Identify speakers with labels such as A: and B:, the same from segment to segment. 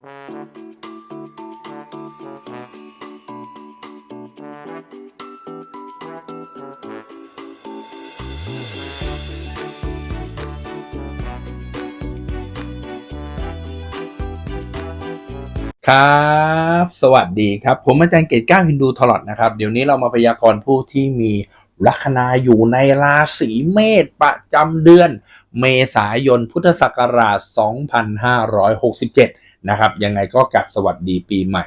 A: ครับสวัสดีครับ ผมอาจารย์เกตก้าฮินดูทลอดนะครับ เดี๋ยวนี้เรามาพยากรณ์ผู้ที่มีลัคนาอยู่ในราศีเมษประจำเดือน เมษายนพุทธศักราช 2567 นะครับ ยังไงก็กลับสวัสดีปีใหม่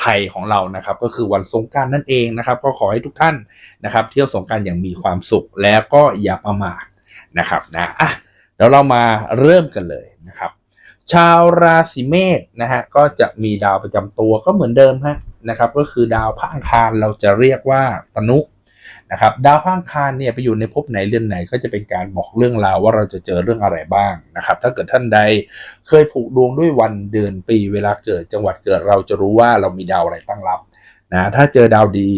A: ไทยของเรานะครับ ก็คือวันสงการนั่นเองนะครับ ก็ขอให้ทุกท่านนะครับ เที่ยวสงการอย่างมีความสุขแล้วก็อย่าประมาทนะครับนะอะเดี๋ยวเรามาเริ่มกันเลยนะครับ ชาวราศีเมษนะฮะก็จะมีดาวประจำตัวก็เหมือนเดิมฮะนะครับ ก็คือดาวพระอังคารเราจะเรียกว่าตนุ นะครับดาวพังคารเนี่ยไปอยู่ในภพไหนเรือนไหนก็จะเป็นการบอกเรื่องราวว่าเราจะเจอเรื่องอะไรบ้างนะครับ ถ้าเกิดท่านใดเคยผูกดวงด้วยวันเดือนปีเวลาเกิดจังหวัดเกิดเราจะรู้ว่าเรามีดาวอะไรตั้งรับนะถ้าเจอดาวดี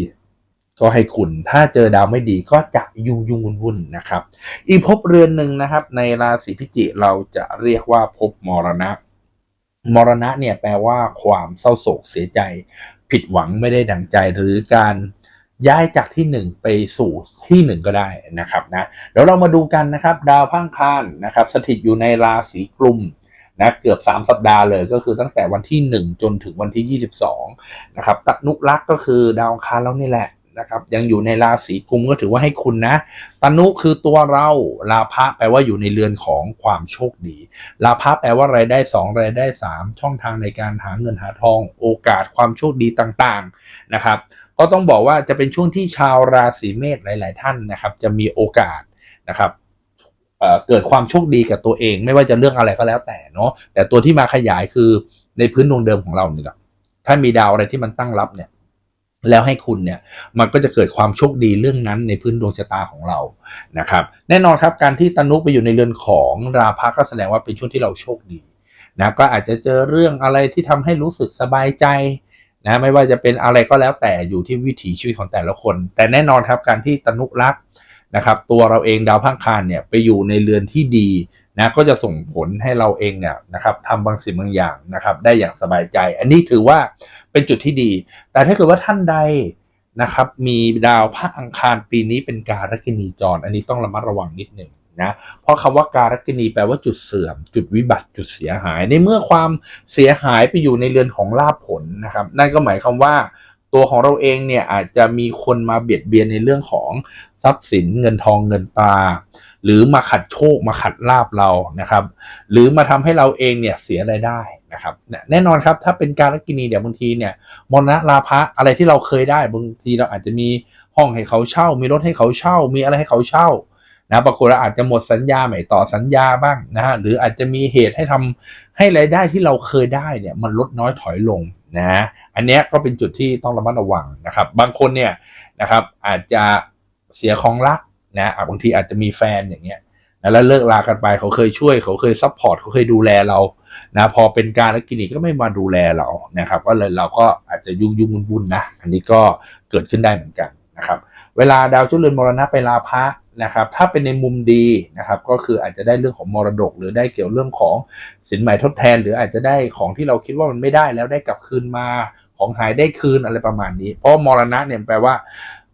A: ก็ให้คุณ ถ้าเจอดาวไม่ดีก็จะยุ่งยุ่งวุ่นวุ่นๆนะครับ อีกภพเรือนหนึ่งนะครับ ในราศีพิจิกเราจะเรียกว่าภพมรณะ มรณะเนี่ยแปลว่าความเศร้าโศกเสียใจ ผิดหวังไม่ได้ดังใจหรือการ ย้ายจากที่หนึ่งไปสู่ที่หนึ่งก็ได้นะครับนะเดี๋ยวเรามาดูกันนะครับดาวพังคารนะครับสถิตอยู่ในราศีกุมนะเกือบ 3 สัปดาห์เลยก็คือตั้งแต่วันที่ 1 จนถึงวันที่ 22นะครับตนุรักษ์ก็คือดาวคารแล้วนี่แหละนะครับยังอยู่ในราศีกุมก็ถือว่าให้คุณนะตนุคือตัวเราลาภะแปลว่าอยู่ในเรือนของความโชคดี ลาภะแปลว่ารายได้สองรายได้สามช่องทางในการหาเงินหาทอง โอกาสความโชคดีต่างๆนะครับ ก็ต้องบอกว่าจะเป็นช่วงที่ชาวราศีเมษหลาย ๆ ท่านนะครับ จะมีโอกาสนะครับเเกิดความโชคดีกับตัวเอง ไม่ว่าจะเรื่องอะไรก็แล้วแต่เนาะแต่ตัวที่มาขยายคือในพื้นดวงเดิมของเราเนี่ยแหละถ้ามีดาวอะไรที่มันตั้งรับเนี่ยแล้วให้คุณเนี่ยมันก็จะเกิดความโชคดีเรื่องนั้นในพื้นดวงชะตาของเรานะครับ แน่นอนครับการที่ตนุไปอยู่ในเรือนของราพะก็แสดงว่าเป็นช่วงที่เราโชคดีนะก็อาจจะเจอเรื่องอะไรที่ทำให้รู้สึกสบายใจ นะไม่ว่าจะเป็นอะไรก็แล้วแต่อยู่ที่วิถีชีวิตของแต่ละคน แต่แน่นอนครับการที่ตนุรักษ์นะครับตัวเราเองดาวพังคารเนี่ยไปอยู่ในเรือนที่ดีนะก็จะส่งผลให้เราเองเนี่ยนะครับทำบางสิ่งบางอย่างนะครับได้อย่างสบายใจ อันนี้ถือว่าเป็นจุดที่ดี แต่ถ้าเกิดว่าท่านใดนะครับมีดาวพระอังคารปีนี้เป็นการกินีจร อันนี้ต้องระมัดระวังนิดหนึ่ง นะเพราะคำว่าการกินีแปลว่าจุดเสื่อม จุดวิบัติจุดเสียหาย ในเมื่อความเสียหายไปอยู่ในเรือนของลาภผลนะครับนั่นก็หมายความว่าตัวของเราเองเนี่ยอาจจะมีคนมาเบียดเบียนในเรื่องของทรัพย์สินเงินทองเงินตา หรือมาขัดโชคมาขัดลาบเรานะครับ หรือมาทำให้เราเองเนี่ยเสียรายได้นะครับแน่นอนครับถ้าเป็นการกินีเดี๋ยวบางทีเนี่ยมรณะลาภะอะไรที่เราเคยได้บางทีเราอาจจะมีห้องให้เขาเช่า มีรถให้เขาเช่า มีอะไรให้เขาเช่า นะปรากฏเราอาจจะหมดสัญญาใหม่ต่อสัญญาบ้างนะฮะหรืออาจจะมีเหตุให้ทำให้รายได้ที่เราเคยได้เนี่ยมันลดน้อยถอยลงนะอันนี้ก็เป็นจุดที่ต้องระมัดระวังนะครับ บางคนเนี่ยนะครับอาจจะเสียของรักนะบางทีอาจจะมีแฟนอย่างเงี้ยนะแล้วเลิกลากันไปเขาเคยช่วยเขาเคยซัพพอร์ตเขาเคยดูแลเรานะพอเป็นการและกินอีกก็ไม่มาดูแลเรานะครับ ก็เลยเราก็อาจจะยุ่งยุ่งวุ่นๆนะ อันนี้ก็เกิดขึ้นได้เหมือนกัน นะครับ เวลาดาวจุลเรือนมรณะไปลาพะนะครับ ถ้าเป็นในมุมดีนะครับ ก็คืออาจจะได้เรื่องของมรดก หรือได้เกี่ยวเรื่องของสินใหม่ทดแทน หรืออาจจะได้ของที่เราคิดว่ามันไม่ได้แล้วได้กลับคืนมาของหายได้คืนอะไรประมาณนี้ เพราะมรณะเนี่ยแปลว่า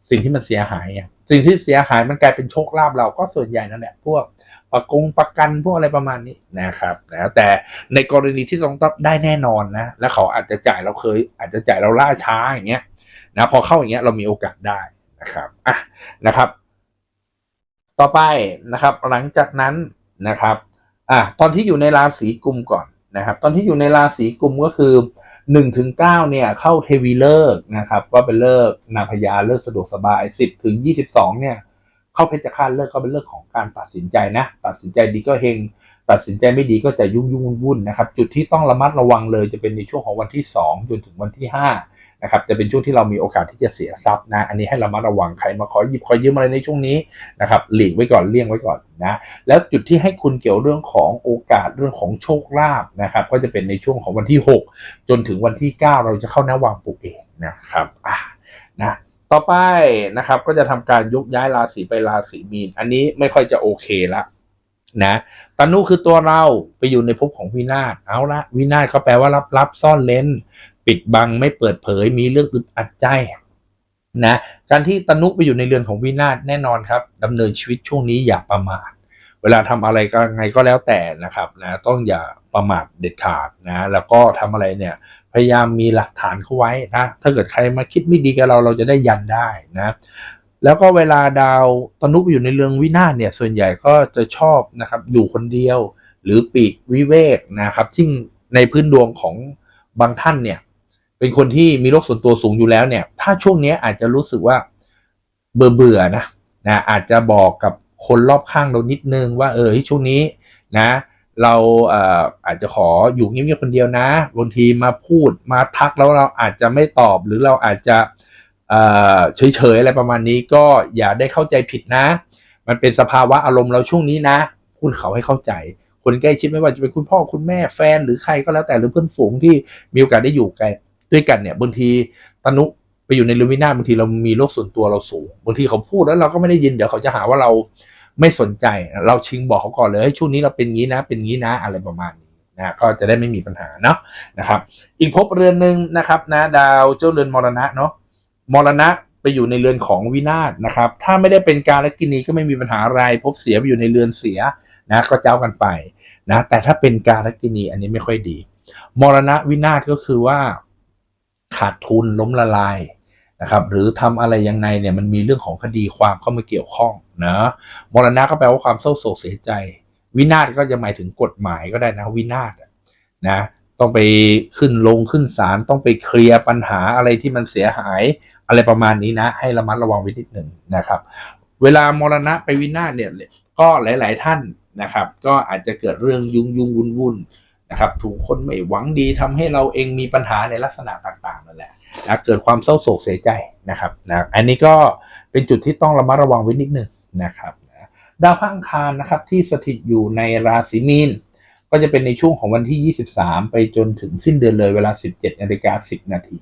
A: สิ่งที่มันเสียหายสิ่งที่เสียหายมันกลายเป็นโชคลาภเราก็ส่วนใหญ่นั่นแหละพวกประกงประกันพวกอะไรประมาณนี้นะครับนะแต่ในกรณีที่ต้องต้องได้แน่นอนนะ แล้วเขาอาจจะจ่ายเราเคย อาจจะจ่ายเราล่าช้าอย่างเงี้ย นะพอเข้าอย่างเงี้ยเรามีโอกาสได้นะครับอะนะครับ ต่อไปนะครับ หลังจากนั้นนะครับอะตอนที่อยู่ในราศีกุมก่อนนะครับ ตอนที่อยู่ในราศีกุมก็คือหนึ่งถึงเก้าเนี่ยเข้าเทวีเลิกนะครับก็เป็นเลิกนาพญาเลิกสะดวกสบายสิบถึงยี่สิบสองเนี่ย เข้าเพชฌฆาตเลิกก็เป็นเรื่องของการตัดสินใจนะ ตัดสินใจดีก็เฮงตัดสินใจไม่ดีก็จะยุ่งยุ่งวุ่นๆนะครับ จุดที่ต้องระมัดระวังเลยจะเป็นในช่วงของวันที่2จนถึงวันที่5 นะครับจะเป็นช่วงที่เรามีโอกาสที่จะเสียทรัพย์นะอันนี้ให้เระมัดระวังใครมาขอหยิบขอยืมอะไรในช่วงนี้นะครับหลีกไว้ก่อนเลี่ยงไว้ก่อนนะแล้วจุดที่ให้คุณเกี่ยวเรื่องของโอกาสเรื่องของโชคลาภนะครับก็จะเป็นในช่วงของวันที่ 6 จนถึงวันที่ 9 เราจะเข้าหน้าวางปลูกเองนะครับอะนะต่อไปนะครับก็จะทำการยกย้ายราศีไปราศีมีน อันนี้ไม่ค่อยจะโอเคละนะตตนุคือตัวเราไปอยู่ในภพของวินาศเอาละวินาศเขาแปลว่ารับรับซ่อนเลน ปิดบังไม่เปิดเผยมีเรื่องอึดอัดใจนะการที่ตนุไปอยู่ในเรือนของวินาศแน่นอนครับดำเนินชีวิตช่วงนี้อย่าประมาทเวลาทำอะไรก็ไงก็แล้วแต่นะครับนะต้องอย่าประมาทเด็ดขาดนะแล้วก็ทำอะไรเนี่ยพยายามมีหลักฐานเข้าไว้นะถ้าเกิดใครมาคิดไม่ดีกับเราเราจะได้ยันได้นะแล้วก็เวลาดาวตนุอยู่ในเรืองวินาศเนี่ยส่วนใหญ่ก็จะชอบนะครับอยู่คนเดียวหรือปีกวิเวกนะครับที่งในพื้นดวงของบางท่านเนี่ย เป็นคนที่มีโรคส่วนตัวสูงอยู่แล้วเนี่ย ถ้าช่วงนี้อาจจะรู้สึกว่าเบื่อเบื่อนะนะอาจจะบอกกับคนรอบข้างเรานิดนึงว่าเออช่วงนี้นะ เราเอ่อาจจะขออยู่เงียบๆคนเดียวนะบางทีมาพูดมาทักแล้วเราอาจจะไม่ตอบหรือเราอาจจะเฉยๆอะไรประมาณนี้ก็อย่าได้เข้าใจผิดนะ มันเป็นสภาวะอารมณ์เราช่วงนี้นะพูดเขาให้เข้าใจ คนใกล้ชิดไม่ว่าจะเป็นคุณพ่อคุณแม่แฟนหรือใครก็แล้วแต่หรือเพื่อนฝูงที่มีโอกาสได้อยู่กัน ด้วยกันเนี่ยบางทีตนุไปอยู่ในลูมิน่าบางทีเรามีโลกส่วนตัวเราสูงบางทีเขาพูดแล้วเราก็ไม่ได้ยินเดี๋ยวเขาจะหาว่าเราไม่สนใจเราชิงบอกเขาก่อนเลยให้ช่วงนี้เราเป็นงี้นะ เป็นงี้นะอะไรประมาณนี้นะก็จะได้ไม่มีปัญหาเนาะนะครับ อีกภพเรือนหนึ่งนะครับนะดาวเจ้าเรือนมรณะเนาะมรณะไปอยู่ในเรือนของวินาศนะครับ ถ้าไม่ได้เป็นการและกินีก็ไม่มีปัญหาอะไรภพเสียไปอยู่ในเรือนเสียนะก็เจ้ากันไปนะแต่ถ้าเป็นการและกินีอันนี้ไม่ค่อยดี มรณะวินาศก็คือว่า ขาดทุนล้มละลายนะครับหรือทำอะไรยังไงเนี่ยมันมีเรื่องของคดีความเข้ามาเกี่ยวข้องนะมรณะก็แปลว่าความเศร้าโศกเสียใจ วินาศก็จะหมายถึงกฎหมายก็ได้นะวินาศนะต้องไปขึ้นลงขึ้นศาลต้องไปเคลียร์ปัญหาอะไรที่มันเสียหายอะไรประมาณนี้นะ ให้ระมัดระวังไว้นิดหนึ่งนะครับ เวลามรณะไปวินาศเนี่ยก็หลาย ๆ ท่านนะครับ ก็อาจจะเกิดเรื่องยุ่งยุ่งวุ่นวุ่น นะครับถูกคนไม่หวังดีทำให้เราเองมีปัญหาในลักษณะต่างๆนั่นแหละนะเกิดความเศร้าโศกเสียใจนะครับนะอันนี้ก็เป็นจุดที่ต้องระมัดระวังไว้นิดหนึ่งนะครับดาวพระอังคารนะครับที่สถิตอยู่ในราศีมีนก็จะเป็นในช่วงของวันที่ 23 ไปจนถึงสิ้นเดือนเลยเวลา 17นาฬิกา10 นาที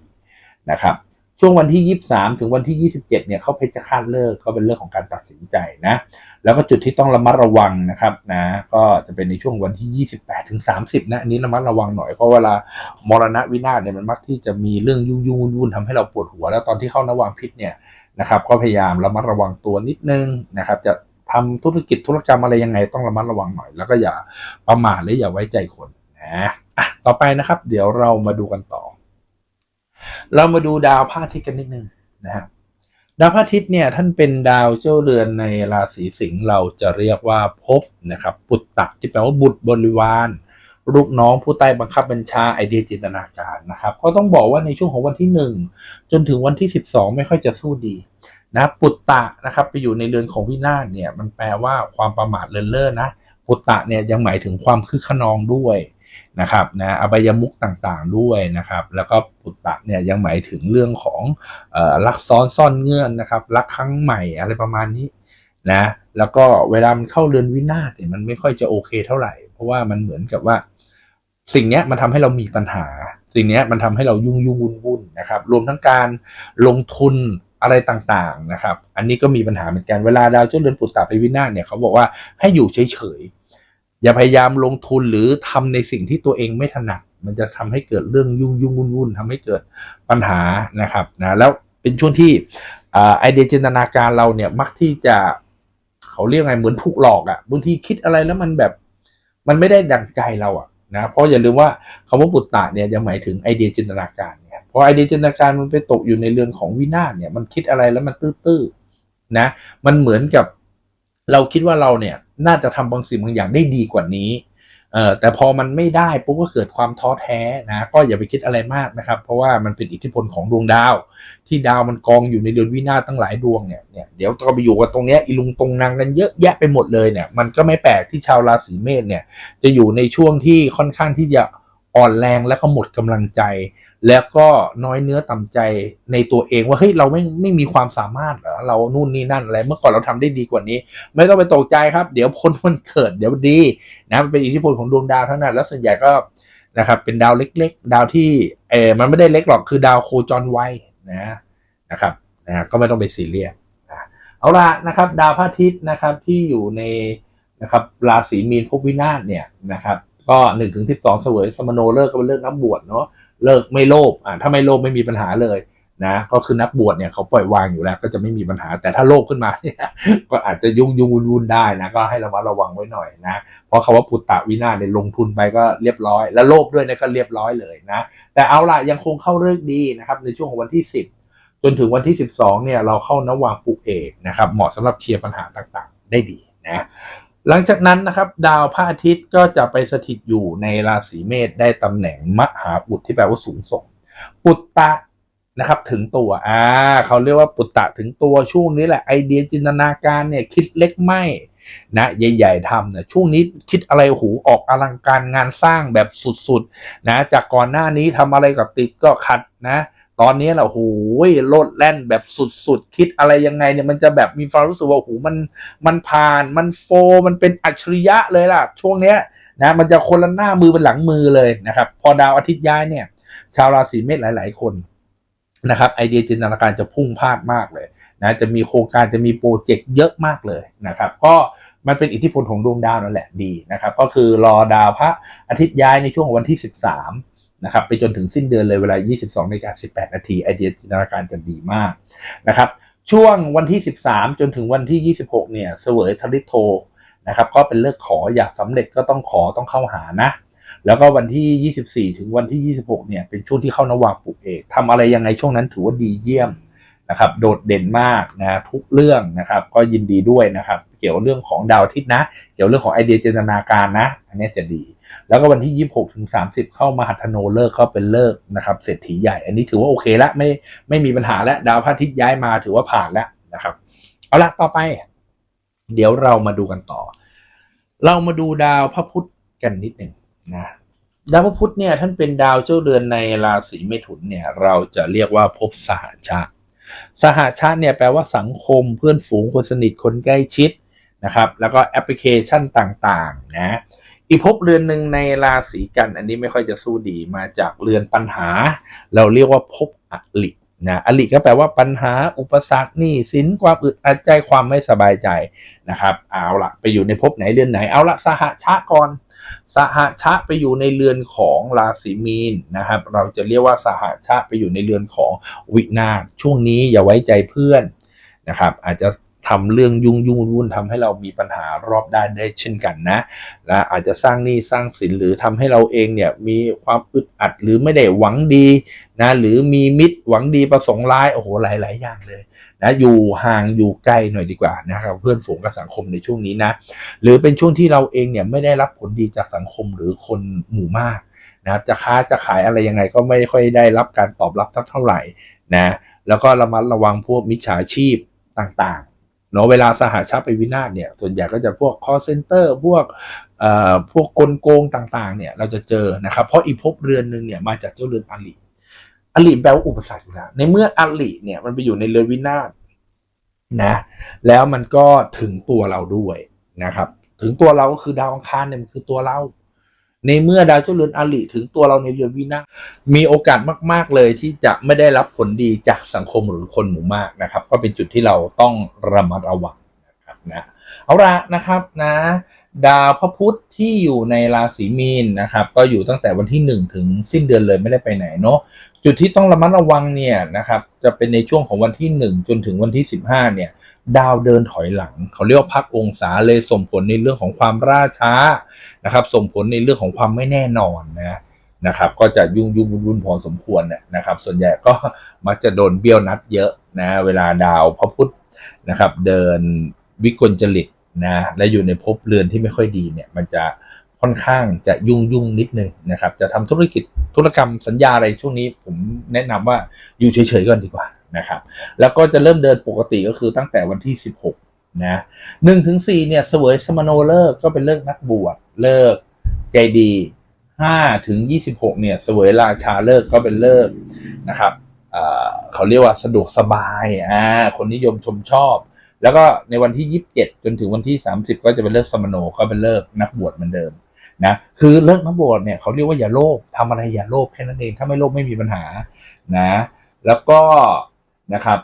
A: นะครับ ช่วงวันที่ 23 ถึงวันที่ 27 เนี่ยเขาเพชฌฆาตเลิกก็เป็นเรื่องของการตัดสินใจนะ แล้วก็จุดที่ต้องระมัดระวังนะครับนะก็จะเป็นในช่วงวันที่ 28 ถึง 30 นะอันนี้ระมัดระวังหน่อยเพราะเวลามรณะวินาศเนี่ยมันมักที่จะมีเรื่องยุ่งยุ่งวุ่นทำให้เราปวดหัว แล้วตอนที่เข้านวางพิษเนี่ยนะครับก็พยายามระมัดระวังตัวนิดนึงนะครับ จะทำธุรกิจธุรกรรมอะไรยังไงต้องระมัดระวังหน่อย แล้วก็อย่าประมาทและอย่าไว้ใจคนนะอะต่อไปนะครับ เดี๋ยวเรามาดูกันต่อ เรามาดูดาวพระอาทิตย์กันนิดนึงนะฮะดาวพระอาทิตย์เนี่ยท่านเป็นดาวเจ้าเรือนในราศีสิงห์เราจะเรียกว่าภพนะครับปุตตะที่แปลว่าบุตรบริวารลูกน้องผู้ใต้บังคับบัญชาไอเดียจินตนาการนะครับ ก็ต้องบอกว่าในช่วงของวันที่หนึ่งจนถึงวันที่สิบสองไม่ค่อยจะสู้ดีนะปุตตะนะครับไปอยู่ในเรือนของวินาศเนี่ยมันแปลว่าความประมาทเลินเล่อนะปุตตะเนี่ยยังหมายถึงความคึกขนองด้วย นะครับนะอบายมุกต่างๆด้วยนะครับ แล้วก็ปุตตะเนี่ยยังหมายถึงเรื่องของรักซ้อนซ่อนเงื่อนนะครับรักครั้งใหม่อะไรประมาณนี้นะแล้วก็เวลามันเข้าเรือนวินาศเนี่ยมันไม่ค่อยจะโอเคเท่าไหร่ เพราะว่ามันเหมือนกับว่า สิ่งนี้มันทำให้เรามีปัญหา สิ่งนี้มันทำให้เรายุ่งยุ่งวุ่นวุ่นนะครับ รวมทั้งการลงทุนอะไรต่างๆนะครับ อันนี้ก็มีปัญหาเหมือนกันเวลาดาวเจ้าเรือนปุตตะไปวินาศเนี่ยเขาบอกว่าให้อยู่เฉยๆ อย่าพยายามลงทุนหรือทำในสิ่งที่ตัวเองไม่ถนัด มันจะทำให้เกิดเรื่องยุ่งยุ่งวุ่นวุ่นทำให้เกิดปัญหานะครับนะแล้วเป็นช่วงที่อไอเดียจินตนาการเราเนี่ยมักที่จะเขาเรียกไงเหมือนถูกหลอกอะ่ะบางทีคิดอะไรแล้วมันแบบมันไม่ได้ดังใจเราอะ่ะนะเพราะอย่าลืมว่าคำว่าปุตตะเนี่ยยังหมายถึงไอเดียจินตนาการเนี่ยพอไอเดียจินตนาการมันไปตกอยู่ในเรื่อนของวินาศเนี่ยมันคิดอะไรแล้วมันตื้อๆนะ มันเหมือนกับเราคิดว่าเราเนี่ย น่าจะทำบางสิ่งบางอย่างได้ดีกว่านี้เอ่อแต่พอมันไม่ได้ปุ๊บก็เกิดความท้อแท้นะก็อย่าไปคิดอะไรมากนะครับ เพราะว่ามันเป็นอิทธิพลของดวงดาว ที่ดาวมันกองอยู่ในเดือนวินาศตั้งหลายดวงเนี่ยเนี่ยเดี๋ยวก็ไปอยู่กับตรงเนี้ยอีลุงตรงนางกันเยอะแยะไปหมดเลยเนี่ยมันก็ไม่แปลกที่ชาวราศีเมษเนี่ยจะอยู่ในช่วงที่ค่อนข้างที่จะอ่อนแรงและก็หมดกำลังใจ แล้วก็น้อยเนื้อต่ำใจในตัวเองว่าเฮ้ยเราไม่ไม่มีความสามารถเหรอเรานู่นนี่นั่นอะไรเมื่อก่อนเราทำได้ดีกว่านี้ ไม่ต้องไปตกใจครับ เดี๋ยวพ้นวันเกิดเดี๋ยวดีนะมันเป็นอิทธิพลของดวงดาวทั้งนั้นแล้วส่วนใหญ่ก็นะครับเป็นดาวเล็ก ๆ ดาวที่เออมันไม่ได้เล็กหรอกคือดาวโคจรไวนะนะครับนะก็ไม่ต้องไปซีเรียสนะเอาละนะครับ ดาวพระอาทิตย์นะครับที่อยู่ในนะครับราศีมีนภพวินาศเนี่ยนะครับก็หนึ่งถึงสิบสองเสวยสมโนเลิกก็เป็นเลิกนักบวชเนาะ เลิกไม่โลภอ่าถ้าไม่โลภไม่มีปัญหาเลยนะก็คือนักบวชเนี่ยเขาปล่อยวางอยู่แล้ว ก็จะไม่มีปัญหาแต่ถ้าโลภขึ้นมาเนี่ยก็อาจจะยุ่งยุ่งวุ่นวุ่นได้นะก็ให้ระมัดระวังไว้หน่อยนะเพราะคาว่าปุตตะวินาศเนี่ยลงทุนไปก็เรียบร้อย แล้วโลภด้วยเนะก็เรียบร้อยเลยนะแต่เอาล่ะยังคงเข้าเลิกดีนะครับในช่วงของวันที่ 10 จนถึงวันที่ 12เนี่ยเราเข้านวางปุกเอกนะครับเหมาะสำหรับเคลียร์ปัญหาต่างๆ ได้ดีนะ หลังจากนั้นนะครับ ดาวพระอาทิตย์ก็จะไปสถิตอยู่ในราศีเมษได้ตำแหน่งมหาอุดที่แปลว่าสูงส่ง ปุตตะนะครับถึงตัวอ่าเขาเรียกว่าปุตตะถึงตัวช่วงนี้แหละไอเดียจินตนาการเนี่ยคิดเล็กไม่นะใหญ่ๆทำเนี่ยช่วงนี้คิดอะไรหูออกอลังการงานสร้างแบบสุดๆนะจากก่อนหน้านี้ทำอะไรกับติดก็ขัดนะ ตอนนี้แหละโอ้โหโลดแล่นแบบสุดๆ คิดอะไรยังไงเนี่ยมันจะแบบมีความรู้สึกว่าโอ้โหมันมันผ่านมันโฟ มันเป็นอัจฉริยะเลยล่ะ ช่วงเนี้ยนะมันจะคนละหน้ามือเป็นหลังมือเลยนะครับ พอดาวอาทิตย์ย้ายเนี่ย ชาวราศีเมษหลาย ๆ คนนะครับไอเดียจินตนาการจะพุ่งพลาดมากเลยนะจะมีโครงการจะมีโปรเจกต์เยอะมากเลยนะครับ ก็มันเป็นอิทธิพลของดวงดาวนั่นแหละดีนะครับ ก็คือรอดาวพระอาทิตย์ย้ายในช่วงวันที่ 13 นะครับไปจนถึงสิ้นเดือนเลยเวลา 22นาฬิกา18 นาทีไอเดียจินตนาการจะดีมากนะครับช่วงวันที่ 13 จนถึงวันที่ 26 เนี่ยเสวยทริโทนะครับก็เป็นเลิกขออยากสำเร็จก็ต้องขอต้องเข้าหานะแล้วก็วันที่ 24 ถึงวันที่ 26 เนี่ยเป็นช่วงที่เข้านวางปลูกเอกทำอะไรยังไงช่วงนั้นถือว่าดีเยี่ยม นะครับโดดเด่นมากนะทุกเรื่องนะครับก็ยินดีด้วยนะครับ เกี่ยวเรื่องของดาวอาทิตย์นะ เกี่ยวเรื่องของไอเดียจินตนาการนะ อันนี้จะดี แล้วก็วันที่ 26ถึง30 เข้ามาหัตโนเลิกก็เป็นเลิกนะครับเศรษฐีใหญ่ อันนี้ถือว่าโอเคละไม่ไม่มีปัญหาแล้วดาวพระอาทิตย์ย้ายมาถือว่าผ่านแล้วนะครับ เอาละต่อไป เดี๋ยวเรามาดูกันต่อ เรามาดูดาวพระพุธกันนิดหนึ่งนะดาวพระพุธเนี่ยท่านเป็นดาวเจ้าเรือนในราศีเมถุนเนี่ย เราจะเรียกว่าภพสหชาติ สหชาติเนี่ยแปลว่าสังคมเพื่อนฝูงคนสนิทคนใกล้ชิดนะครับแล้วก็แอปพลิเคชันต่างๆนะอีกภพเรือนหนึ่งในราศีกัน อันนี้ไม่ค่อยจะสู้ดีมาจากเรือนปัญหา เราเรียกว่าภพอลินะอลิก็แปลว่าปัญหาอุปสรรคหนี้สินความอึดอัดใจความไม่สบายใจนะครับ เอาละไปอยู่ในภพไหนเรือนไหนเอาละสหชาติก่อน สหชะไปอยู่ในเรือนของราศีมีนนะครับ เราจะเรียกว่าสหชะไปอยู่ในเรือนของวินาช่วงนี้อย่าไว้ใจเพื่อนนะครับ อาจจะ ทำเรื่องยุ่งยุ่งวุ่นทำให้เรามีปัญหารอบด้านได้เช่นกันนะและอาจจะสร้างหนี้สร้างสินหรือทำให้เราเองเนี่ยมีความอึดอัดหรือไม่ได้หวังดีนะหรือมีมิตรหวังดีประสงค์ร้ายโอ้โหหลาย ๆ อย่างเลยนะอยู่ห่างอยู่ใกล้หน่อยดีกว่านะครับเพื่อนฝูงกับสังคมในช่วงนี้นะหรือเป็นช่วงที่เราเองเนี่ยไม่ได้รับผลดีจากสังคมหรือคนหมู่มากนะครับจะค้าจะขายอะไรยังไงก็ไม่ค่อยได้รับการตอบรับสักเท่าไหร่นะแล้วก็ระมัดระวังพวกมิจฉาชีพต่างๆ เนาะเวลาสหชาติไปวินาศเนี่ย ส่วนใหญ่ก็จะพวก call center พวกเอ่อพวกกลโกงต่างๆ เนี่ยเราจะเจอนะครับ เพราะอีภพเรือนหนึ่งเนี่ยมาจากเจ้าเรือนอลิอลิแปลว่าอุปสรรคอยู่แล้วในเมื่ออลิเนี่ยมันไปอยู่ในเรือนวินาศนะแล้วมันก็ถึงตัวเราด้วยนะครับ ถึงตัวเราก็คือดาวอังคารเนี่ยมันคือตัวเรา ในเมื่อดาวเจ้าเรือนอลิถึงตัวเราในเรือนวินาศมีโอกาสมาก ๆ เลยที่จะไม่ได้รับผลดีจากสังคมหรือคนหมู่มากนะครับ ก็เป็นจุดที่เราต้องระมัดระวังนะครับนะเอาละนะครับนะดาวพระพุธที่อยู่ในราศีมีนนะครับ ก็อยู่ตั้งแต่วันที่ 1 ถึงสิ้นเดือนเลยไม่ได้ไปไหนเนาะจุดที่ต้องระมัดระวังเนี่ยนะครับ จะเป็นในช่วงของวันที่ 1 จนถึงวันที่ 15เนี่ย ดาวเดินถอยหลัง เขาเรียกว่าพักองศาเลยส่งผลในเรื่องของความล่าช้านะครับ ส่งผลในเรื่องของความไม่แน่นอนนะนะครับ ก็จะยุ่งยุ่งวุ่นๆพอสมควรเนี่ยนะครับ ส่วนใหญ่ก็มักจะโดนเบี้ยวนัดเยอะนะเวลาดาวพระพุธนะครับ เดินวิกลจริตนะและอยู่ในภพเรือนที่ไม่ค่อยดีเนี่ยมันจะค่อนข้างจะยุ่งยุ่งนิดนึงนะครับ จะทำธุรกิจธุรกรรมสัญญาอะไรช่วงนี้ ผมแนะนำว่าอยู่เฉยๆก่อนดีกว่า นะครับ แล้วก็จะเริ่มเดินปกติก็คือตั้งแต่วันที่ 16 นะหนึ่งถึงสี่เนี่ยเสวยสมโนเลิกก็เป็นเลิกนักบวชเลิกใจดีห้าถึงยี่สิบหกเนี่ยเสวยราชาเลิกก็เป็นเลิกนะครับเขาเรียกว่าสะดวกสบายอ่าคนนิยมชมชอบ แล้วก็ในวันที่ยี่สิบเจ็ดจนถึงวันที่สามสิบก็จะเป็นเลิกสมโนก็เป็นเลิกนักบวชเหมือนเดิมนะคือเลิกนักบวชเนี่ยเขาเรียกว่าอย่าโลภทำอะไรอย่าโลภแค่นั้นเองถ้าไม่โลภไม่มีปัญหานะ แล้วก็ นะครับ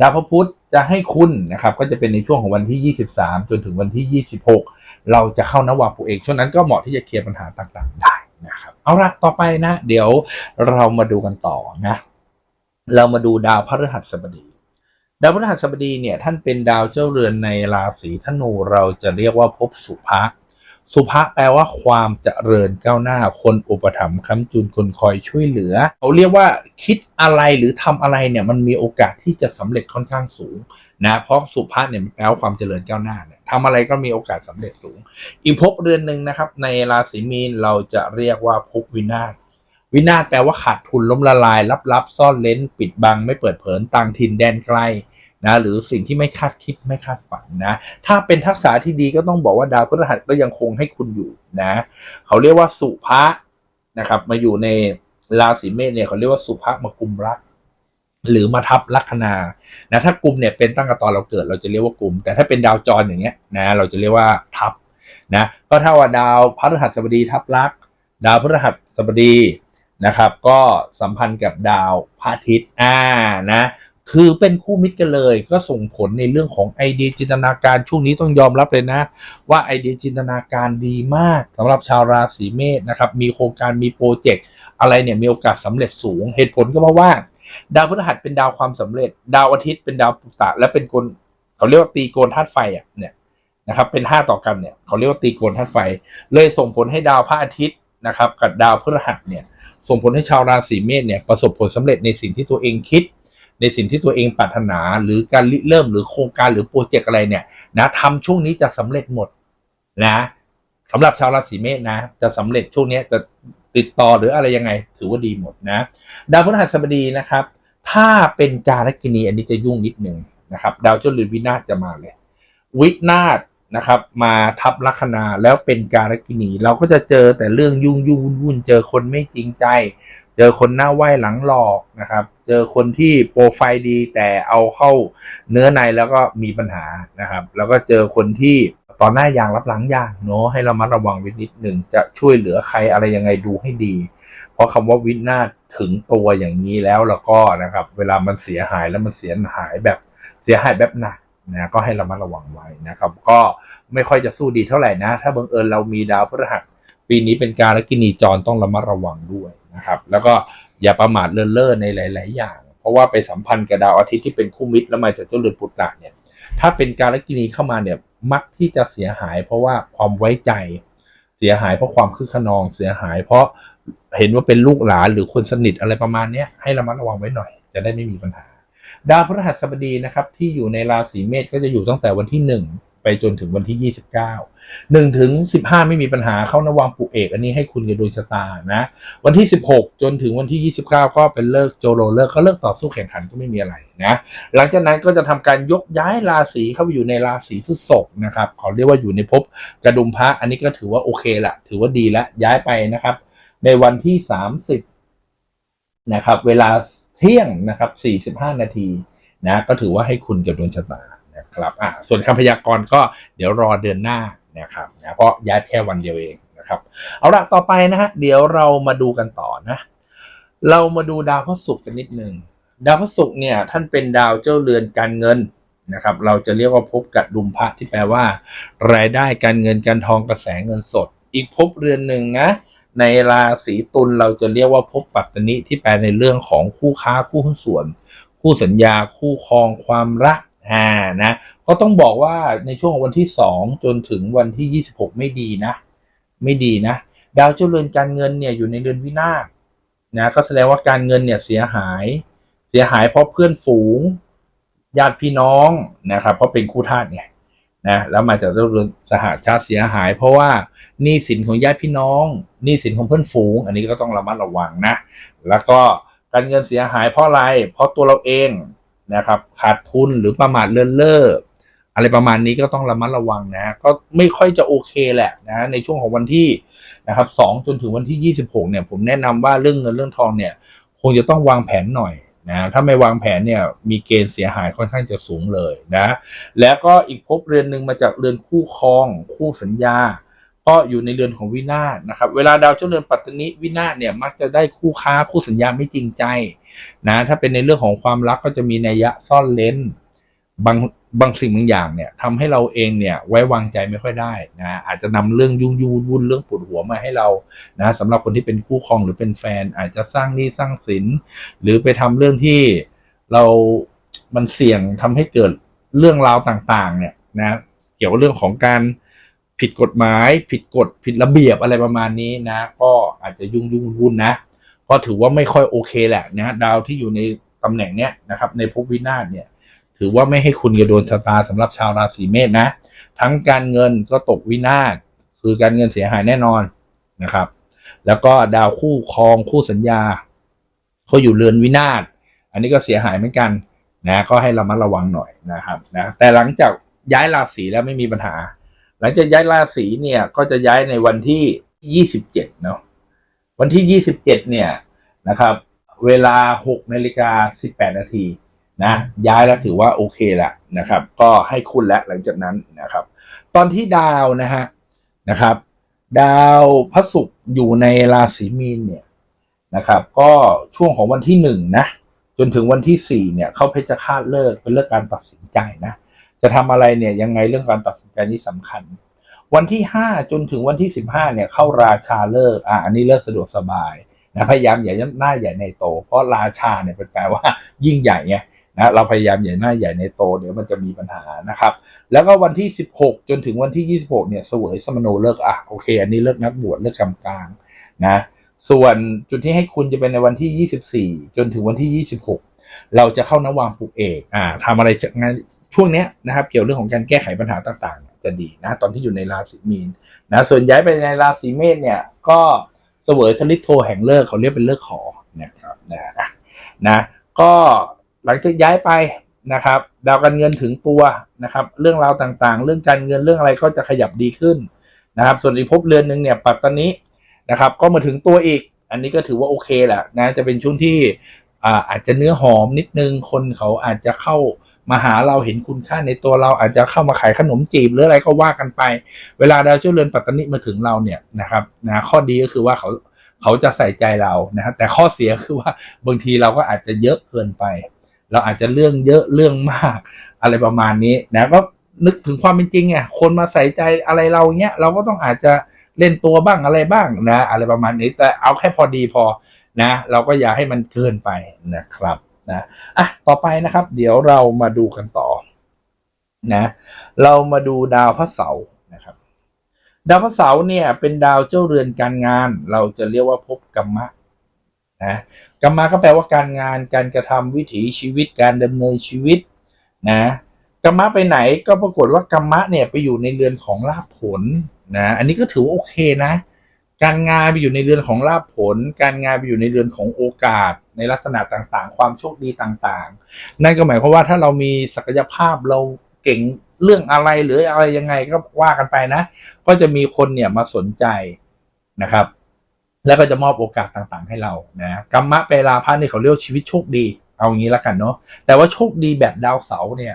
A: ดาวพระพุธจะให้คุณนะครับ ก็จะเป็นในช่วงของวันที่ 23 จนถึงวันที่ 26 เราจะเข้านวาปูเอกช่วงนั้นก็เหมาะที่จะเคลียร์ปัญหาต่างๆ ได้นะครับ เอาละต่อไปนะ เดี๋ยวเรามาดูกันต่อนะ เรามาดูดาวพฤหัสบดี ดาวพฤหัสบดีเนี่ยท่านเป็นดาวเจ้าเรือนในราศีธนูเราจะเรียกว่าภพสุภะ สุภะแปลว่าความเจริญก้าวหน้าคนอุปถัมภ์ค้ำจุนคนคอยช่วยเหลือเขาเรียกว่าคิดอะไรหรือทำอะไรเนี่ยมันมีโอกาสที่จะสำเร็จค่อนข้างสูงนะเพราะสุภะเนี่ยแปลว่าความเจริญก้าวหน้าเนี่ยทำอะไรก็มีโอกาสสำเร็จสูง อีกภพเรือนหนึ่งนะครับ ในราศีมีนเราจะเรียกว่าภพวินาศวินาศแปลว่าขาดทุนล้มละลายลับๆซ่อนเล้น ปิดบังไม่เปิดเผยต่างถิ่นแดนไกล นะหรือสิ่งที่ไม่คาดคิดไม่คาดฝันนะ ถ้าเป็นทักษะที่ดีก็ต้องบอกว่าดาวพฤหัสก็ยังคงให้คุณอยู่นะ เขาเรียกว่าสุภะนะครับ มาอยู่ในราศีเมษเนี่ยเขาเรียกว่าสุภะมากุมรักหรือมาทับลัคนานะถ้ากุมเนี่ยเป็นตั้งแต่ตอนเราเกิดเราจะเรียกว่ากุมแต่ถ้าเป็นดาวจรอย่างเงี้ยนะเราจะเรียกว่าทับนะก็ถ้าว่าดาวพฤหัสบดีทับลักดาวพฤหัสบดีนะครับ ก็สัมพันธ์กับดาวพระอาทิตย์อ่านะ คือเป็นคู่มิตรกันเลย ก็ส่งผลในเรื่องของไอเดียจินตนาการช่วงนี้ต้องยอมรับเลยนะ ว่าไอเดียจินตนาการดีมากสำหรับชาวราศีเมษนะครับ มีโครงการมีโปรเจกต์อะไรเนี่ยมีโอกาสสำเร็จสูง เหตุผลก็เพราะว่า ดาวพฤหัสเป็นดาวความสำเร็จ ดาวอาทิตย์เป็นดาวปุตตะและเป็นกลเขาเรียกว่าตีโกนธาตุไฟอะเนี่ยนะครับเป็นห้าต่อกันเนี่ยเขาเรียกว่าตีโกนธาตุไฟ เลยส่งผลให้ดาวพระอาทิตย์นะครับกับดาวพฤหัสเนี่ยส่งผลให้ชาวราศีเมษเนี่ยประสบผลสำเร็จในสิ่งที่ตัวเองคิด ในสิ่งที่ตัวเองปรารถนา หรือการริเริ่มหรือโครงการหรือโปรเจกต์อะไรเนี่ยนะทำช่วงนี้จะสำเร็จหมดนะสำหรับชาวราศีเมษนะ จะสำเร็จช่วงนี้จะติดต่อหรืออะไรยังไง ถือว่าดีหมดนะดาวพฤหัสบดีนะครับ ถ้าเป็นการกินีอันนี้จะยุ่งนิดหนึ่งนะครับ ดาวเจ้าเรือนวินาศจะมาเลย วินาศนะครับ มาทับลัคนาแล้วเป็นการกินีเราก็จะเจอแต่เรื่องยุ่งยุ่งวุ่นวุ่นเจอคนไม่จริงใจ เจอคนหน้าไหว้หลังหลอกนะครับ เจอคนที่โปรไฟล์ดีแต่เอาเข้าเนื้อในแล้วก็มีปัญหานะครับ แล้วก็เจอคนที่ตอนหน้ายางรับหลังยางเนาะให้เรามัดระวังไว้นิดหนึ่งจะช่วยเหลือใครอะไรยังไงดูให้ดี เพราะคำว่าวินาศถึงตัวอย่างนี้แล้วแล้วก็นะครับ เวลามันเสียหายแล้วมันเสียหายแบบเสียหายแบบหนักนะก็ให้เระมัดระวังไว้นะครับ ก็ไม่ค่อยจะสู้ดีเท่าไหร่นะ ถ้าบังเอิญเรามีดาวพฤหัสปีนี้เป็นการลกินีจรต้องระมัดระวังด้วย นะครับ แล้วก็อย่าประมาทเลินเล่อในหลาย ๆ อย่าง เพราะว่าไปสัมพันธ์กับดาวอาทิตย์ที่เป็นคู่มิตรแล้วมาจากเจ้าเรือนปุตตะเนี่ย ถ้าเป็นการกินีเข้ามาเนี่ยมักที่จะเสียหาย เพราะว่าความไว้ใจ เสียหายเพราะความคึกขนองเสียหาย เพราะเห็นว่าเป็นลูกหลานหรือคนสนิทอะไรประมาณนี้ให้ระมัดระวังไว้หน่อย จะได้ไม่มีปัญหา ดาวพฤหัสบดีนะครับที่อยู่ในราศีเมษก็จะอยู่ตั้งแต่วันที่หนึ่ง ไปจนถึงวันที่ 29 1ถึง15 ไม่มีปัญหาเข้านวังปุเอก อันนี้ให้คุณกับดวงชะตานะ วันที่ 16 จนถึงวันที่ 29 ก็เป็นเลิกโจโรเลิกก็เลิกต่อสู้แข่งขันก็ไม่มีอะไรนะ หลังจากนั้นก็จะทำการยกย้ายราศีเข้าไปอยู่ในราศีพฤษภนะครับเขาเรียกว่าอยู่ในภพกระดุมพระอันนี้ก็ถือว่าโอเคละถือว่าดีละย้ายไปนะครับ ในวันที่ 30นะครับ เวลาเที่ยงนะครับ45 นาทีนะก็ถือว่าให้คุณกับดวงชะตา นะครับอะส่วนคำพยากรณ์ก็เดี๋ยวรอเดือนหน้านะครับนะเพราะย้ายแค่วันเดียวเองนะครับ เอาละต่อไปนะฮะเดี๋ยวเรามาดูกันต่อนะ เรามาดูดาวพระศุกร์กันนิดนึงดาวพระศุกร์เนี่ยท่านเป็นดาวเจ้าเรือนการเงินนะครับ เราจะเรียกว่าภพกัดดุมพระที่แปลว่า รายได้การเงินการทองกระแสเงินสด อีกภพเรือนหนึ่งนะในราศีตุลเราจะเรียกว่าภพปัตตนิที่แปลในเรื่องของคู่ค้าคู่หุ้นส่วน คู่สัญญาคู่ครองความรัก อ่านะก็ต้องบอกว่าในช่วงวันที่สองจนถึงวันที่ยี่สิบหกไม่ดีนะ ไม่ดีนะ ดาวเจริญการเงินเนี่ยอยู่ในเดือนวินาศนะก็แสดงว่าการเงินเนี่ยเสียหาย เสียหายเพราะเพื่อนฝูงญาติพี่น้องนะครับเพราะเป็นคู่ธาตุไงนะแล้วมาจากเรื่องสหชาติเสียหาย เพราะว่าหนี้สินของญาติพี่น้องหนี้สินของเพื่อนฝูง อันนี้ก็ต้องระมัดระวังนะ แล้วก็การเงินเสียหายเพราะอะไร เพราะตัวเราเอง นะครับ ขาดทุนหรือประมาทเลินเล่ออะไรประมาณนี้ก็ต้องระมัดระวังนะ ก็ไม่ค่อยจะโอเคแหละนะในช่วงของวันที่นะครับสองจนถึงวันที่ยี่สิบหกเนี่ย ผมแนะนำว่าเรื่องเงินเรื่องทองเนี่ย คงจะต้องวางแผนหน่อยนะถ้าไม่วางแผนเนี่ยมีเกณฑ์เสียหายค่อนข้างจะสูงเลยนะ แล้วก็อีกภพเรือนหนึ่งมาจากเรือนคู่ครอง คู่สัญญา ก็อยู่ในเรือนของวินาศนะครับ เวลาดาวเจ้าเรือนปัตตนิวินาศเนี่ยมักจะได้คู่ค้าคู่สัญญาไม่จริงใจนะถ้าเป็นในเรื่องของความรักก็จะมีนัยยะซ่อนเลนบางบางสิ่งบางอย่างเนี่ยทำให้เราเองเนี่ยไว้วางใจไม่ค่อยได้นะอาจจะนำเรื่องยุ่งยุ่งวุ่นเรื่องปวดหัวมาให้เรานะสำหรับคนที่เป็นคู่ครองหรือเป็นแฟน อาจจะสร้างหนี้สร้างสิน หรือไปทำเรื่องที่เรา มันเสี่ยงทำให้เกิดเรื่องราวต่างๆ เนี่ยนะเกี่ยวกับเรื่องของการ ผิดกฎหมาย ผิดกฎผิดระเบียบอะไรประมาณนี้นะ ก็อาจจะยุ่งยุ่งวุ่นนะก็ถือว่าไม่ค่อยโอเคแหละนะดาวที่อยู่ในตำแหน่งเนี้ยนะครับ ในภพวินาศเนี่ย ถือว่าไม่ให้คุณกระโดนชะตาสำหรับชาวราศีเมษนะ ทั้งการเงินก็ตกวินาศคือการเงินเสียหายแน่นอนนะครับ แล้วก็ดาวคู่ครองคู่สัญญาเขาอยู่เรือนวินาศอันนี้ก็เสียหายเหมือนกันนะ ก็ให้ระมัดระวังหน่อยนะครับนะแต่หลังจากย้ายราศีแล้วไม่มีปัญหา ลังจากย้ายราศีเนี่ย ก็จะย้ายในวันที่27เนาะวันที่27เนี่ยนะครับ เวลา6นาฬิกา18นาทีนะย้ายแล้วถือว่าโอเคละนะครับ ก็ให้คุณแล้วหลังจากนั้นนะครับ ตอนที่ดาวนะฮะนะครับ ดาวพระศุกร์อยู่ในราศีมีนเนี่ยนะครับ ก็ช่วงของวันที่หนึ่งนะจนถึงวันที่สี่เนี่ยเข้าเพชฌฆาตเลิกเป็นเรื่องการตัดสินใจนะ จะทำอะไรเนี่ยยังไงเรื่องการตัดสินใจนี่สำคัญ วันที่ห้าจนถึงวันที่สิบห้าเนี่ยเข้าราชาเลิกอะอันนี้เลิกสะดวกสบายนะพยายามอย่าหน้าใหญ่ในโต เพราะราชาเนี่ยเป็นแปลว่ายิ่งใหญ่ไงนะเราพยายามใหญ่หน้าใหญ่ในโตเดี๋ยวมันจะมีปัญหานะครับ แล้วก็วันที่ 16 จนถึงวันที่ 26เนี่ยเสวยสมโนเลิกอะโอเค อันนี้เลิกนักบวชเลิกกำกลางนะส่วนจุดที่ให้คุณจะเป็นในวันที่ 24 จนถึงวันที่ 26 เราจะเข้านวางปลูกเอกอ่าทำอะไรจากงาน ช่วงเนี้ยนะครับเกี่ยวเรื่องของการแก้ไขปัญหาต่างๆ จะดีนะ ตอนที่อยู่ในราศีมีนนะส่วนย้ายไปในราศีเมษเนี่ยก็เสวยสลิดโทแห่งเลิกเขาเรียกเป็นเลิกขอนะครับนะนะก็หลังจากย้ายไปนะครับ ดาวการเงินถึงตัวนะครับ เรื่องราวต่างๆ เรื่องการเงินเรื่องอะไรก็จะขยับดีขึ้นนะครับ ส่วนอีกภพเรือนหนึ่งเนี่ยปัตตานีนะครับ ก็มาถึงตัวอีก อันนี้ก็ถือว่าโอเคแหละนะจะเป็นช่วงที่อ่าอาจจะเนื้อหอมนิดนึงคนเขาอาจจะเข้า มาหาเราเห็นคุณค่าในตัวเราอาจจะเข้ามาขายขนมจีบหรืออะไรก็ว่ากันไป เวลาดาวเจ้าเรือนปัตตานีมาถึงเราเนี่ยนะครับนะข้อดีก็คือว่าเขาเขาจะใส่ใจเรานะฮะแต่ข้อเสียคือว่าบางทีเราก็อาจจะเยอะเกินไป เราอาจจะเรื่องเยอะเรื่องมากอะไรประมาณนี้นะก็นึกถึงความเป็นจริงไงคนมาใส่ใจอะไรเราเนี้ยเราก็ต้องอาจจะเล่นตัวบ้างอะไรบ้างนะ อะไรประมาณนี้แต่เอาแค่พอดีพอนะ เราก็อย่าให้มันเกินไปนะครับ นะอะต่อไปนะครับ เดี๋ยวเรามาดูกันต่อนะเรามาดูดาวพระเสาร์นะครับ ดาวพระเสาร์เนี่ยเป็นดาวเจ้าเรือนการงาน เราจะเรียกว่าภพกรรมะนะกรรมะก็แปลว่าการงานการกระทำวิถีชีวิตการดำเนินชีวิตนะกรรมะไปไหนก็ปรากฏว่ากรรมะเนี่ยไปอยู่ในเรือนของลาภผลนะอันนี้ก็ถือว่าโอเคนะ การงานไปอยู่ในเรือนของลาภผล การงานไปอยู่ในเรือนของโอกาส ในลักษณะต่างๆ ความโชคดีต่างๆ นั่นก็หมายความว่าถ้าเรามีศักยภาพเราเก่งเรื่องอะไรหรืออะไรยังไงก็ว่ากันไปนะ ก็จะมีคนเนี่ยมาสนใจนะครับ แล้วก็จะมอบโอกาสต่างๆ ให้เรานะกรรมะเปลาพานี่เขาเรียกชีวิตโชคดี เอางี้ละกันเนาะแต่ว่าโชคดีแบบดาวเสาเนี่ย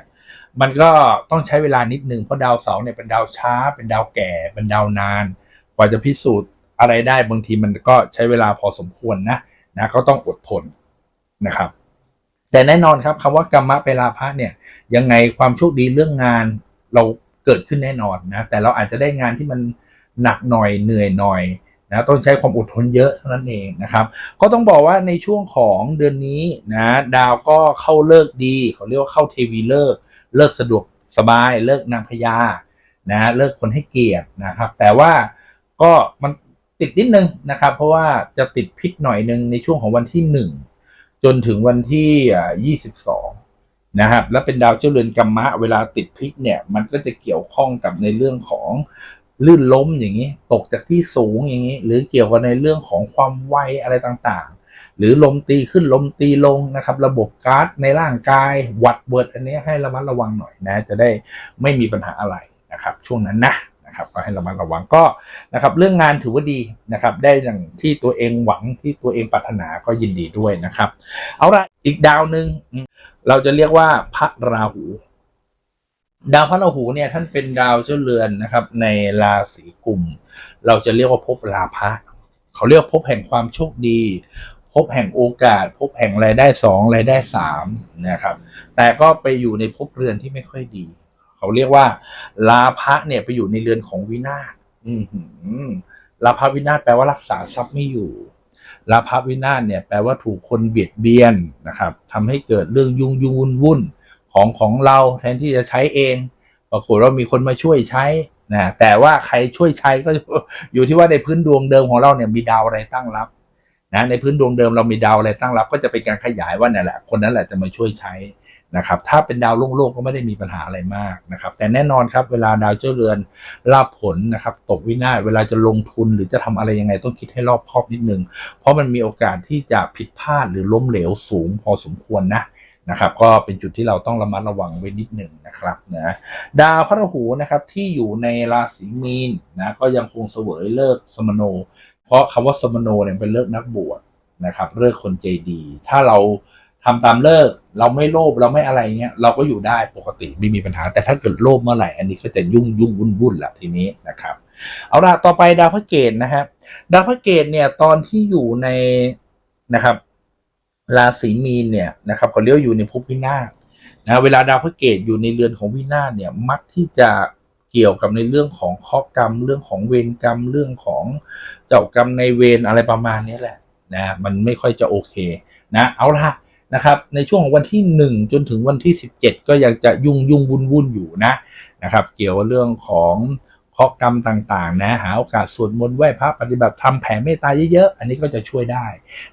A: มันก็ต้องใช้เวลานิดนึงเพราะดาวเสาเนี่ยเป็นดาวช้า เป็นดาวแก่ เป็นดาวนาน กว่าจะพิสูจน์อะไรได้บางทีมันก็ใช้เวลาพอสมควรนะ นะก็ต้องอดทนนะครับ แต่แน่นอนครับคำว่ากรรมะเปลาพะเนี่ยยังไงความโชคดีเรื่องงานเราเกิดขึ้นแน่นอนนะแต่เราอาจจะได้งานที่มันหนักหน่อยเหนื่อยหน่อยนะต้องใช้ความอดทนเยอะเท่านั้นเองนะครับ ก็ต้องบอกว่าในช่วงของเดือนนี้นะดาวก็เข้าเลิกดีเขาเรียกว่าเข้าเทวีเลิกเลิกสะดวกสบาย เลิกนางพญานะเลิกคนให้เกียรตินะครับ แต่ว่าก็มัน ติดนิดนึงนะครับ เพราะว่าจะติดพิษหน่อยนึงในช่วงของวันที่หนึ่งจนถึงวันที่ยี่สิบสองนะครับ แล้วเป็นดาวเจ้าเรือนกรรมะ เวลาติดพิษเนี่ย มันก็จะเกี่ยวข้องกับในเรื่องของลื่นล้มอย่างนี้ ตกจากที่สูงอย่างนี้ หรือเกี่ยวกับในเรื่องของความไวอะไรต่างๆ หรือลมตีขึ้นลมตีลงนะครับ ระบบก๊าซในร่างกายวัดเบิร์ดอันนี้ให้ระมัดระวังหน่อยนะ จะได้ไม่มีปัญหาอะไรนะครับ ช่วงนั้นนะ นะครับก็ให้ระมัดระวังก็นะครับเรื่องงานถือว่าดีนะครับ ได้อย่างที่ตัวเองหวังที่ตัวเองปรารถนาก็ยินดีด้วยนะครับ เอาละอีกดาวหนึ่งเราจะเรียกว่าพระราหู ดาวพระราหูเนี่ยท่านเป็นดาวเจ้าเรือนนะครับ ในราศีกุมเราจะเรียกว่าภพลาภะเขาเรียกภพแห่งความโชคดีภพแห่งโอกาสภพแห่งรายได้สองรายได้สามนะครับ แต่ก็ไปอยู่ในภพเรือนที่ไม่ค่อยดี เขาเรียกว่า ลาภะเนี่ยไปอยู่ในเรือนของวินาศอือหือลาภวินาศแปลว่ารักษาทรัพย์ไม่อยู่ลาภวินาศเนี่ยแปลว่าถูกคนเบียดเบียนนะครับทำให้เกิดเรื่องยุ่งยุ่งวุ่นวุ่นของของเราแทนที่จะใช้เอง ปรากฏว่ามีคนมาช่วยใช้นะแต่ว่าใครช่วยใช้ก็อยู่ที่ว่าในพื้นดวงเดิมของเราเนี่ยมีดาวอะไรตั้งรับนะในพื้นดวงเดิมเรามีดาวอะไรตั้งรับ ก็จะเป็นการขยายว่าเนี่ยแหละคนนั้นแหละจะมาช่วยใช้ นะครับถ้าเป็นดาวโล่งๆก็ไม่ได้มีปัญหาอะไรมากนะครับแต่แน่นอนครับเวลาดาวเจ้าเรือนรับผลนะครับตกวินาศเวลาจะลงทุนหรือจะทำอะไรยังไงต้องคิดให้รอบคอบนิดนึง เพราะมันมีโอกาสที่จะผิดพลาดหรือล้มเหลวสูงพอสมควรนะนะครับก็เป็นจุดที่เราต้องระมัดระวังไว้นิดหนึ่งนะครับนะดาวพระราหูนะครับที่อยู่ในราศีมีนนะก็ยังคงเสวยเลิกสมโน เพราะคำว่าสมโนเนี่ยเป็นเลิกนักบวชนะครับเลิกคนใจดี ถ้าเรา ทำตามเลิกเราไม่โลภเราไม่อะไรเงี้ยเราก็อยู่ได้ปกติไม่มีปัญหา แต่ถ้าเกิดโลภเมื่อไหร่อันนี้ก็จะยุ่งยุ่งวุ่นวุ่นละทีนี้นะครับ เอาละต่อไปดาวพระเกตนะครับดาวพระเกตเนี่ยตอนที่อยู่ในนะครับ ราศีมีนเนี่ยนะครับเขาเรียกว่าอยู่ในภพวินาศนะเวลาดาวพระเกตอยู่ในเรือนของวินาศเนี่ยมักที่จะเกี่ยวกับในเรื่องของข้อกรรม เรื่องของเวรกรรมเรื่องของเจ้ากรรมในเวรอะไรประมาณนี้แหละนะมันไม่ค่อยจะโอเคนะเอาละ นะครับ ในช่วงของวันที่หนึ่งจนถึงวันที่สิบเจ็ดก็ยังจะยุ่งยุ่งวุ่นวุ่นอยู่นะนะครับ เกี่ยวกับเรื่องของข้อกรรมต่างๆ นะหาโอกาสสวดมนต์ไหว้พระปฏิบัติธรรมแผ่เมตตาเยอะๆ อันนี้ก็จะช่วยได้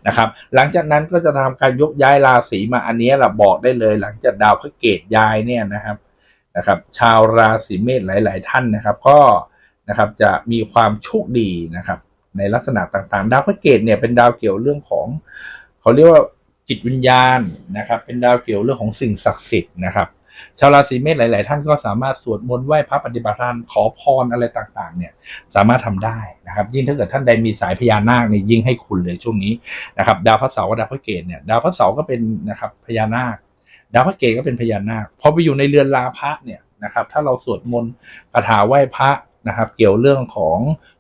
A: นะครับ หลังจากนั้นก็จะทำการยกย้ายราศีมาอันนี้แหละบอกได้เลย หลังจากดาวพระเกตย้ายเนี่ยนะครับนะครับ ชาวราศีเมษหลาย ๆ ท่านนะครับก็นะครับจะมีความโชคดีนะครับ ในลักษณะต่างๆ ดาวพระเกตเนี่ยเป็นดาวเกี่ยวเรื่องของ เขาเรียกว่า จิตวิญญาณนะครับ เป็นดาวเกี่ยวเรื่องของสิ่งศักดิ์สิทธิ์นะครับชาวราศีเมษหลาย ๆ ท่านก็สามารถสวดมนต์ไหว้พระปฏิบัติธรรมขอพรอะไรต่าง ๆ เนี่ยสามารถทำได้นะครับ ยิ่งถ้าเกิดท่านใดมีสายพญานาคเนี่ยยิ่งให้คุณเลยช่วงนี้นะครับดาวพระเสาร์กับดาวพระเกตเนี่ยดาวพระเสาร์ก็เป็นนะครับพญานาค ดาวพระเกตก็เป็นพญานาคพอไปอยู่ในเรือนลาภะเนี่ยนะครับ ถ้าเราสวดมนต์คาถาไหว้พระนะครับ เกี่ยวเรื่องของ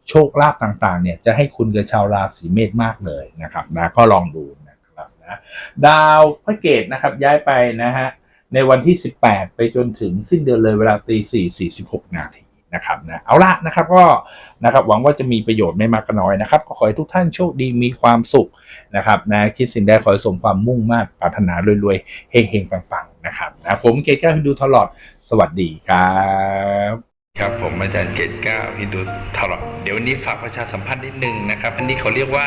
A: โชคลาภต่าง ๆ เนี่ยจะให้คุณกับชาวราศีเมษมากเลยนะครับนะก็ลองดู นะดาวพระเกตนะครับย้ายไปนะฮะในวันที่ 18 ไปจนถึงสิ้นเดือนเลยเวลาตี4 46 นาทีนะครับนะเอาละนะครับก็นะครับหวังว่าจะมีประโยชน์ไม่มากก็น้อยนะครับก็ขอให้ทุกท่านโชคดีมีความสุขนะครับนะคิดสิ่งใดขอให้สมความมุ่งมากปรารถนารวยๆเฮงๆปังๆนะครับนะผมเกตแก้วฮินดูตลอดสวัสดีครับ
B: ครับผมอาจารย์เกตเก้าฮินดูทอร์เดี๋ยววันนี้ฝากประชาสัมพันธ์นิดนึงนะครับอันนี้เขาเรียกว่า